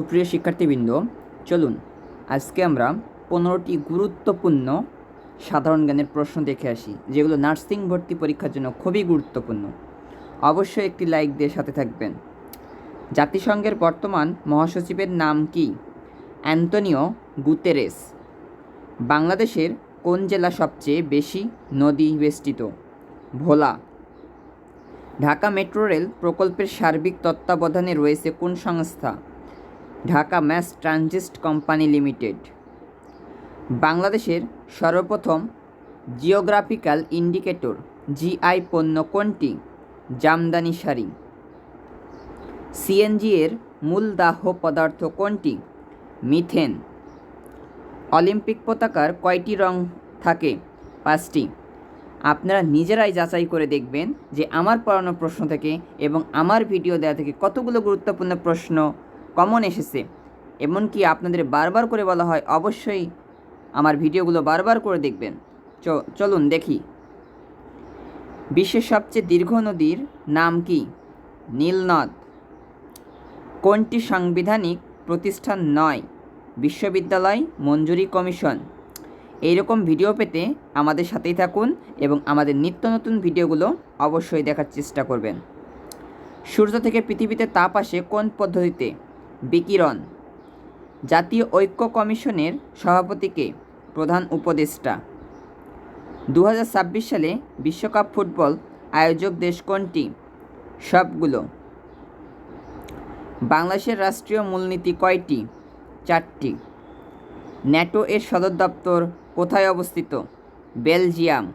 সুপ্রিয় শিক্ষার্থীবৃন্দ, চলুন আজকে আমরা পনেরোটি গুরুত্বপূর্ণ সাধারণ জ্ঞানের প্রশ্ন দেখে আসি, যেগুলো নার্সিং ভর্তি পরীক্ষার জন্য খুবই গুরুত্বপূর্ণ। অবশ্যই একটি লাইক দিয়ে সাথে থাকবেন। জাতিসংঘের বর্তমান মহাসচিবের নাম কি? Antonio Guterres. বাংলাদেশের কোন জেলা সবচেয়ে বেশি নদী বেষ্টিত? ভোলা। ঢাকা মেট্রো রেল প্রকল্পের সার্বিক তত্ত্বাবধানে রয়েছে কোন সংস্থা? Dhaka mass transit company limited. বাংলাদেশের সর্বপ্রথম জিওগ্রাফিক্যাল ইন্ডিকেটর, জিআই পণ্য কোনটি? জামদানি শাড়ি। সিএনজি এর মূল দাহ পদার্থ কোনটি? মিথেন। অলিম্পিক পতাকার কয়টি রং থাকে? পাঁচটি। আপনারা নিজেরাই যাচাই করে দেখবেন যে আমার পড়ানো প্রশ্ন থেকে এবং আমার ভিডিও দেওয়া থেকে কতগুলো গুরুত্বপূর্ণ প্রশ্ন কমন এসেছে। এমনকি আপনাদের বারবার করে বলা হয়, অবশ্যই আমার ভিডিওগুলো বারবার করে দেখবেন। চলুন দেখি। বিশ্বের সবচেয়ে দীর্ঘ নদীর নাম কি? নীলনদ। কোনটি সাংবিধানিক প্রতিষ্ঠান নয়? বিশ্ববিদ্যালয় মঞ্জুরি কমিশন। এইরকম ভিডিও পেতে আমাদের সাথেই থাকুন এবং আমাদের নিত্য নতুন ভিডিওগুলো অবশ্যই দেখার চেষ্টা করবেন। সূর্য থেকে পৃথিবীতে তাপ আসে কোন পদ্ধতিতে? বিকিরণ। জাতীয় ঐক্য কমিশনের সভাপতিকে প্রধান উপদেষ্টা। দু হাজার ছাব্বিশ সালে বিশ্বকাপ ফুটবল আয়োজক দেশ কোনটি? সবগুলো। বাংলাদেশের রাষ্ট্রীয় মূলনীতি কয়টি? চারটি। ন্যাটো এর সদর দপ্তর কোথায় অবস্থিত? বেলজিয়াম।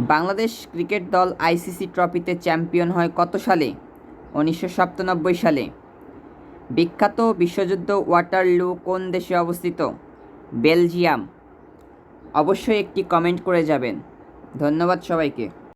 বাংলাদেশ ক্রিকেট দল আইসিসি ট্রফিতে চ্যাম্পিয়ন হয় কত সালে? উনিশশো সাতানব্বই সালে। বিখ্যাত বিশ্বযুদ্ধ ওয়াটারলু কোন দেশে অবস্থিত? বেলজিয়াম। অবশ্যই একটি কমেন্ট করে যাবেন। ধন্যবাদ সবাইকে।